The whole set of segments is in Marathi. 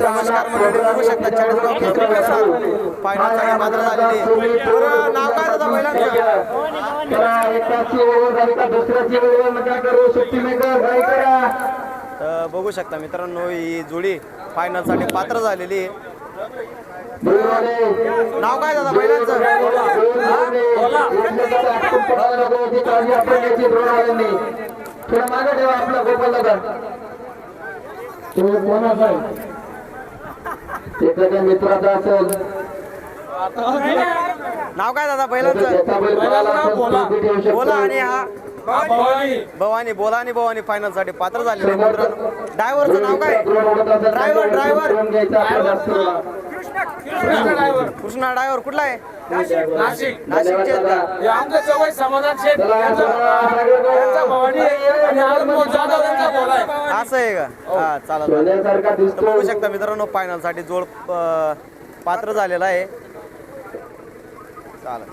नमस्कार मंडळी बघू शकता चाळीसगाव केसरी केसरी फायनलसाठी मात्र झालेली नाव काय दादा तर बघू शकता मित्रांनो ही जोडी फायनलसाठी पात्र झालेली आहे. नाव काय दादा बैलांचं दोनवाले, एकमेकाला अटकून पडायला नको याची काळजी आपण घ्यायची दोनवाल्यांनी. थोडं मागे ठेवा आपला गोपाल दादा कोणाचा आहे? एखाद्या मित्राचा असेल. नाव काय दादा? बैलांचं बैल आणि हा. भवानी. बोला आणि भवानी फायनलसाठी. पात्र मित्रांनो. ड्रायव्हरचं नाव काय? ड्रायव्हर ड्रायव्हर कृष्णा ड्रायव्हर कुठला आहे? नाशिक. नाशिकचे आहेत का? हे आमचं जवळ समाधान शेठ चला, यांचा चला, यांचा भवानी आणि आरमोल जाधव यांचा बोला आहे. असं आहे का? हा. चालेल सोन्यासारखा तर दिसतो बघू शकता मित्रांनो फायनलसाठी जोड अं, पात्र झालेला आहे. चालेल.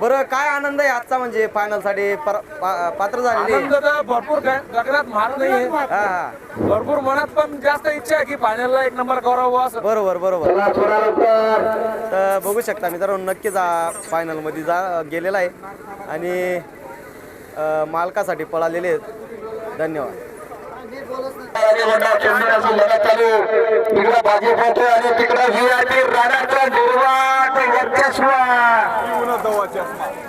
बरं काय आनंद आहे आजचा म्हणजे फायनलसाठी? पर- पा- पात्र झालेली. आनंद तर भरपूर ग- गगनात मार नाहीये हा हा. भरपूर मनात पण जास्त इच्छा आहे की फायनलला एक नंबर करावं असं. बरोबर बरोबर. तर बघू शकता मित्रांनो नक्कीच हा फायनलमध्ये जा गेलेला आहे. आणि अं, मालकासाठी पळालेले आहेत. धन्यवाद. आणि भाजी चेंडूची आणि तिकडं व्हीआयपी राणाचा निर्वात वर्चस्व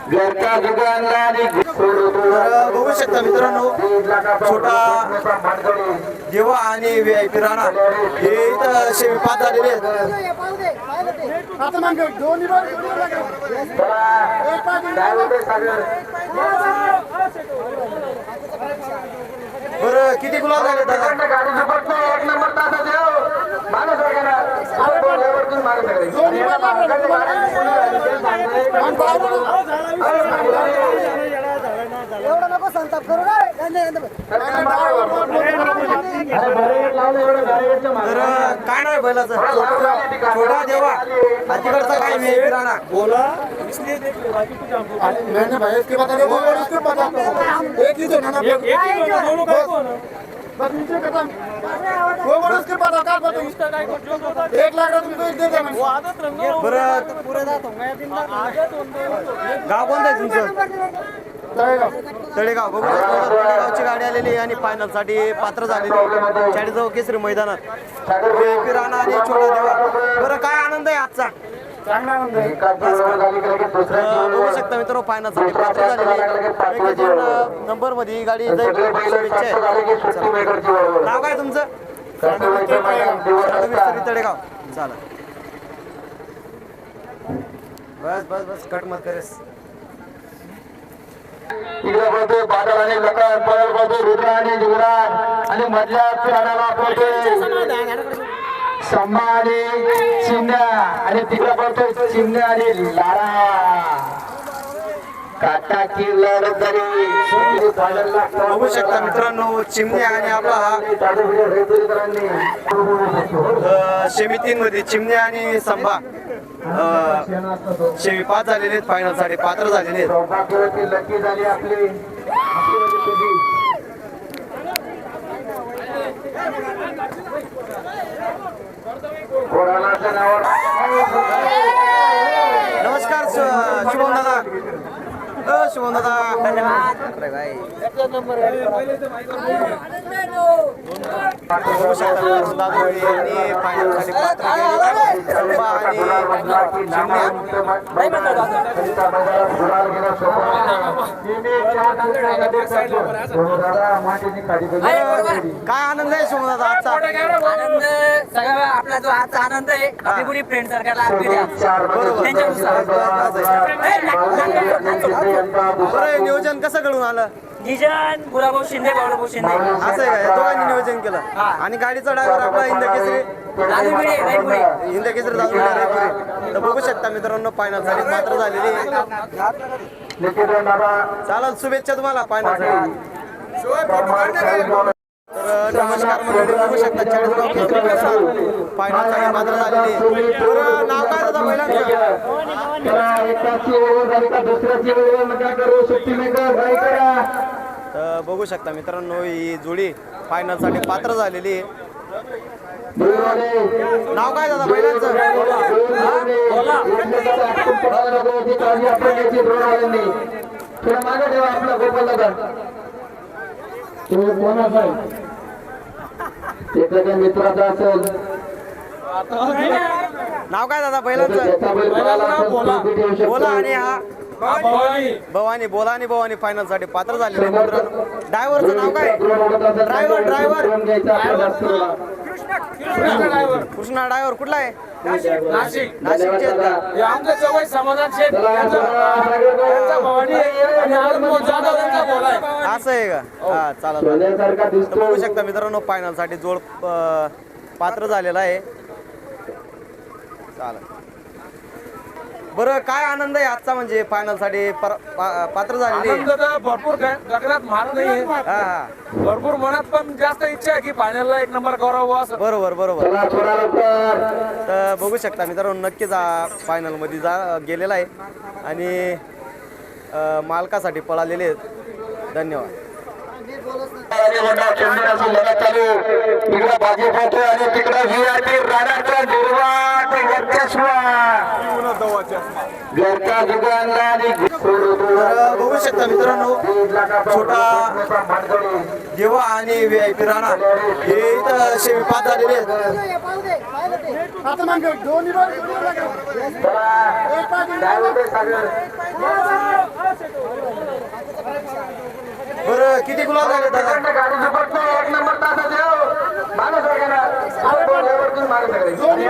घरचा जुगानला आणि बघू शकता मित्रांनो छोटा देवा आणि व्हीआयपी राणा हे इथं शेमी पाच झालेले आहेत. बरं किती गुलाब झाले दादा एक नंबर तासा देव माणूस संताप करू काय अरे बरं एक लावलं एवढं गाडीवरच्या मागे. तर काय नाही बैलाचं? छोटा देवा. आणि तिकडचा काय पी राणा. मैंने भाई इसके बता दे वो और उसके बता दो एक ही तो ना ना बस. नीचे खत्म वो और उसके बता का बता एक लाख रुपये तुमको एक दे दे मैंने बरं पुरे गाव कोणतं आहे तुमचं? तळेगाव. बघू शकता तळेगावची गाडी आलेली आणि फायनलसाठी पात्र झालेली. चाळीसगाव केसरी मैदानात. राणा आणि छोटा देवा. बरं काय आनंद आहे आजचा? अं, बघू. शकता मित्र फायनलसाठी पात्र झालेली नंबरमध्ये ही गाडी जाईल. शुभेच्छा आहे. नाव काय तुमचं? मिस्त्री. तळेगाव. चालेल बस बस बस. कट मत करेस. इकडे बोलतोय बादल आणि लखन परत बोलतोय रुद्र आणि युवराज आणि मधल्या पिराणाला बोलतोय सम्मा आणि चिमण्या आणि तिकडे बोलतोय चिमण्या आणि लारा. काटा बघू शकता मित्रांनो चिमणे आणि आपला हा अ, शेमी तीन मध्ये चिमणे आणि संभा. शेमी पाच झालेले आहेत फायनलसाठी पात्र झालेले नमस्कार शुभम दादा. काय आनंद आहे शुभम दादा आजचा? आनंद सगळा आपला जो आजचा आनंद आहे आपली कुणी फ्रेंड आपली द्या. बरं हे नियोजन कसं घडून आलं? जिजन गुलाबभाऊ शिंदे बाळूभाऊ शिंदे. असं आहे का? दोघांनी नियोजन केलं. आणि गाडीचा ड्रायव्हर आपला इंद केसरी. दादू भिडे रायपुरी हिंद केसरी दादू रायपुरी तर बघू शकता मित्रांनो फायनलसाठी मात्र झालेली आहे. चालेल शुभेच्छा तुम्हाला फायनलसाठी तर नमस्कार मंडळी बघू शकता चाळीसगाव केसरी मात्र झालेली नाव काय दादा पहिल्यांदा? तर बघू शकता मित्रांनो ही जोडी फायनलसाठी पात्र झालेली. आहे. नाव काय दादा बैलांचं थोडं मागे ठेवा आपला गोपाल दादा तुम्ही कोणाचा आहे एखाद्या मित्राचा असेल नाव काय दादा बैलांचं त्याचा बैल पळाला असेल, तुम्ही ठेवू शकता. बोला आणि हा भवानी भवानी बोला आणि भवानी फायनलसाठी पात्र झालेले आहे मित्रांनो ड्रायव्हरचं नाव काय ड्रायव्हर, ड्रायव्हर. कृष्णा ड्रायव्हर. कुठला आहे? नाशिक. नाशिकचे आहेत का हे आमचं समाधान शेठ. चला, यांचा चला, यांचा भवानी आहे. आणि आनंद जाधव यांचा बोला आहे. असं आहे का? हा. चालेल सोन्यासारखा तर दिसतो बघू शकता मित्रांनो फायनलसाठी जोड अं, पात्र झालेला आहे. चालेल. बरं काय आनंद आहे आजचा म्हणजे फायनलसाठी? पर- पा- पात्र झालेली आनंद तर भरपूर ग- गगनात मार नाहीये हा हा. भरपूर मनात पण जास्त इच्छा आहे की फायनलला एक नंबर करावं असं. बरोबर बरोबर. तर बघू शकता मित्रांनो नक्कीच हा फायनलमध्ये जा गेलेला आहे. आणि अं, मालकासाठी पळालेले आहेत. धन्यवाद आणि मोठा चेंडूची लढत चालू. इकडे बाजी पोहतोय आणि तिकडे राणाचा वर्चस्व घरच्या जुगांना आणि तर बघू शकता मित्रांनो छोटा देवा आणि व्ही आय पी राणा हे इथं पास झालेले आहेत. बरं किती गुलाब झाले दादा एक नंबर तास माणूस दोन्ही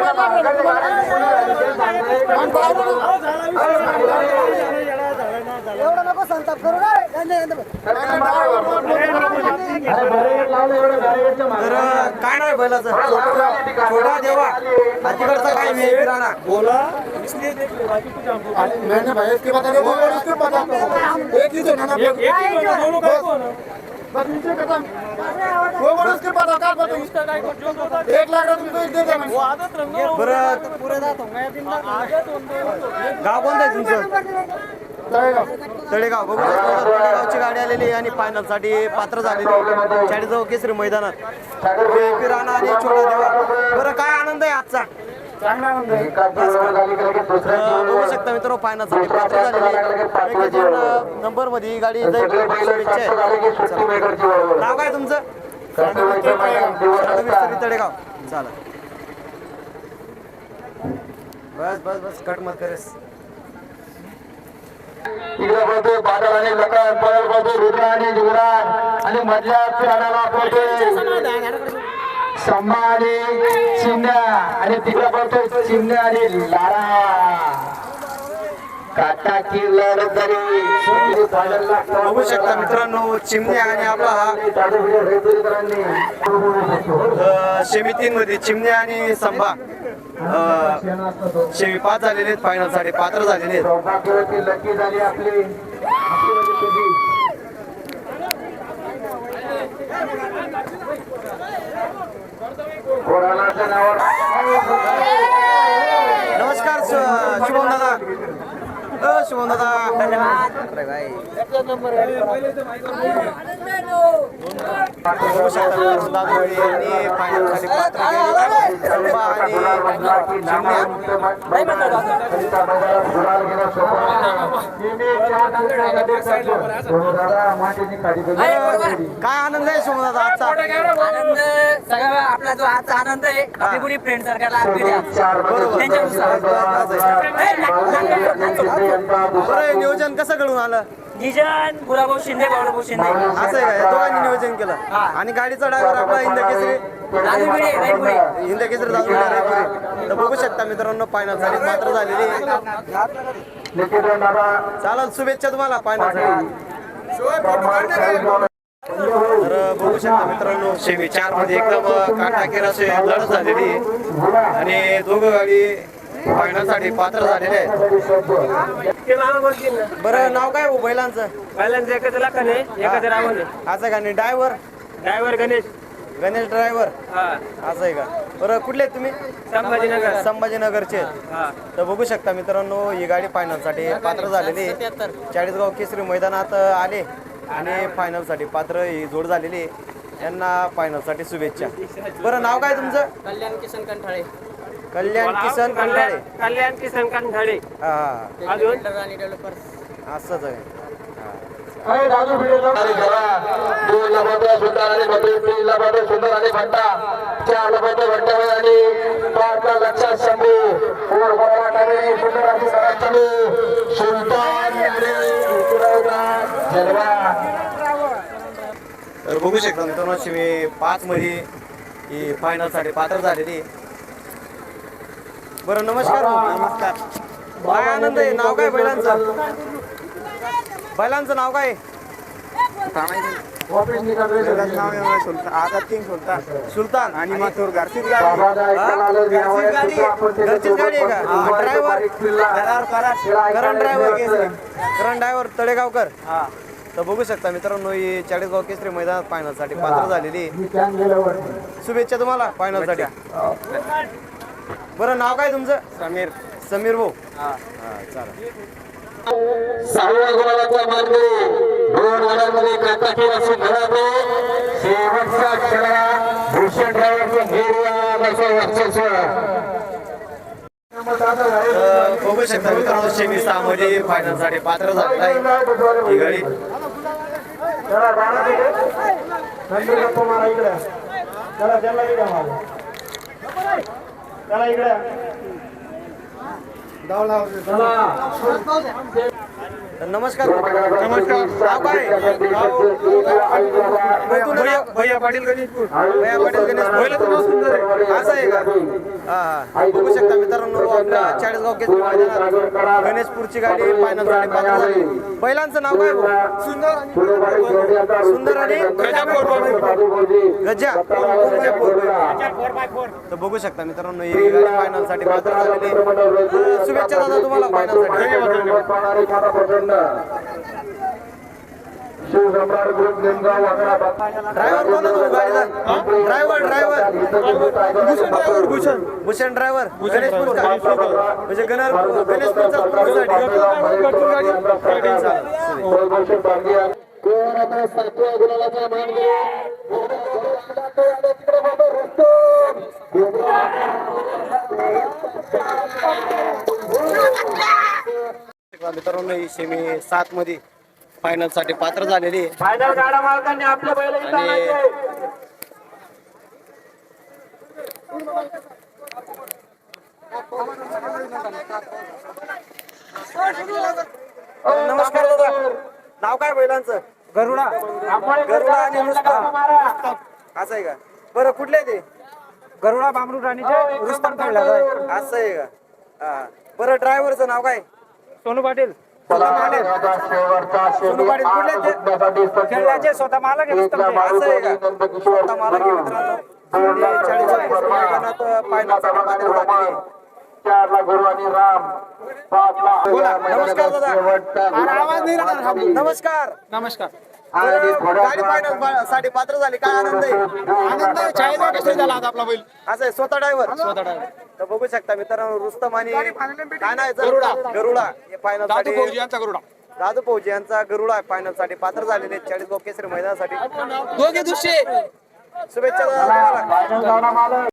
एवढं नको संताप करू तर काय नाही बैलाचं. छोटा देवा. आणि तिकडचा काय पी राणा मैंने भाई इसके दे वो और इसके बता एक ही तो ना बस नीचे खत्म वो और उसके पता काट बता एक लाख रुपये दे दे मैंने बरं गाव कोणतं आहे तुमचं? तळेगाव. तळेगाव. बघू शकता तळेगावची गाडी आलेली आणि फायनलसाठी पात्र झालेली चाळीसगाव केसरी मैदानात. राणा आणि छोटा देवा. बरं काय आनंद आहे आजचा? बघू शकता मित्र फायनलसाठी पात्र झालेली नंबरमध्ये ही गाडी शुभेच्छा आहे. नाव काय तुमचं? तळेगाव. चालेल बस बस बस कट मत करेस. इकडे बादल आणि लखन रुद्र आणि आणि मधल्या सम्मा आणि चिमण्या आणि तिकडे बोलतोय चिमण्या आणि लारा. काटा की लढत झाली बघू शकता मित्रांनो चिमण्या आणि आपला हा सेमी तीन मध्ये चिमण्या आणि संभा. शेवी पाच झालेले आहेत फायनलसाठी पात्र झालेले नमस्कार शुभम दादा. दादा काय आनंद आहे शुभम दादा आजचा आनंद सगळा आपला जो आजचा आनंद आहे पुरी फ्रेंड सर्कलला बरं नियोजन कसं घडून आलं? निजन गुलाबो शिंदे बाळूभाऊ शिंदे. असं आहे का? दोघांनी नियोजन केलं. आणि गाडीचा ड्रायव्हर आपला दादू भिडे राईटपुरी हिंद केसरी दादू भिडे रायपुरी तर बघू शकता मित्रांनो फायनलसाठी पात्र झालेली चालेल शुभेच्छा तुम्हाला फायनल तर बघू शकता मित्रांनो सेमी चारमध्ये एकदम काटाकेर असे लढत झालेली आहे. आणि दोघं गाडी फायनलसाठी पात्र झालेले आहेत. बरं नाव काय हो बैलांचं? बैलांचं एकच लाखन आहे एकच रावण आहे. असं का नाही? Driver? Driver Ganesh. Ganesh driver? हा. असं आहे का? बरं कुठले आहेत तुम्ही? संभाजीनगर. संभाजीनगरचे आहेत. हा. तर बघू शकता मित्रांनो ही गाडी फायनलसाठी पात्र झालेली आहे. चाळीसगाव केसरी मैदानात आले. आणि फायनलसाठी पात्र ही जोड झालेली आहे. यांना फायनलसाठी शुभेच्छा. बरं नाव काय तुमचं? कल्याण किसन कंठाळे. कल्याण किसन कंठाळे कल्याण किसन कंठाळे हा. अजून? असंच आहे. दोन सुंदर आणि तीन सुंदर आणि भट्टा. चार आणि पाच ला लक्षात शंभू. बरोबर सुंदर आणि सुलतान जलवा. तर बघू शकता मित्रांनो शिवे पाच मध्ये ही फायनलसाठी पात्र झालेली. बरं नमस्कार. भाऊ. नमस्कार. काय आनंद आहे? नाव काय बैलांचं? बैलांचं नाव काय? सुलतान आणि माथूर. घरचीच गाडी घरचीच गाडी आहे. का? Driver Karan driver Karan driver Talegaonkar. तर बघू शकता मित्रांनो ही चाळीसगाव केसरी मैदानात फायनलसाठी पात्र झालेली. आहे. शुभेच्छा तुम्हाला फायनलसाठी बरं नाव काय तुमचं? समीर. समीर भाऊ. हा. सहाव्या दोन असून घरातो शेवटचा भूषण ड्रायव्हरचं वर्चस्व. बघू शकता मित्रांनो सेमी सहा मध्ये फायनलसाठी पात्र झालेला आहे. ही गाडी. तर नमस्कार. नमस्कार. नाव काय भैया भैया पाटील गणेशपूर. भैया पाटील गणेशपूर. असं आहे का? हा बघू शकता मित्रांनो आपल्या चाळीसगाव केसरी मैदानात गणेशपूरची गाडी फायनलसाठी पात्र झाली. बैलांचं नाव काय? सुंदर सुंदर आणि गजा गजा तर बघू शकता मित्रांनो ही गाडी फायनलसाठी पात्र झालेली शुभेच्छा दादा तुम्हाला फायनल साठी Shivsamrat group Nimgaon driver Bhushan Bhushan. Driver. गणेशपूरचा. म्हणजे गणर गणेशपूरचा सातव्या गुलालाचा मान मित्रांनो ही सेमी सात मध्ये फायनलसाठी पात्र झालेली आहे. फायनल गाडा मालकांनी बैल इथं आणायचे. नमस्कार दादा. नाव काय बैलांचं? गरुडा. गरुडा आणि मारा. असं आहे का? बरं कुठले आहे ते? गरुडा बामरू राणीचे रुस्तम खेळला असं आहे का? हा. बरं ड्रायव्हरचं नाव काय? सोनू पाटील. सोनू पाटील? खेळण्याचे स्वतः. असं आहे का? स्वतः मला गुरु आणि राम. बोला, नमस्कार दादा. शेवटचा नमस्कार. साठी पात्र झाली. काय आनंद आहे? आनंद आहे. केसरी झाला आता आपला बैल. असं आहे स्वतः ड्रायव्हर स्वतः ड्रायव्हर तर बघू शकता मित्रांनो रुस्तम आणि काय नाही गरुडा. गरुडा हे फायनल दादू साठी फौजी यांचा गरुडा. दादू फौजी यांचा गरुडा फायनलसाठी पात्र झालेले आहेत चाळीसगाव केसरी मैदानासाठी. दोघे दुसरे. शुभेच्छा दादा तुम्हाला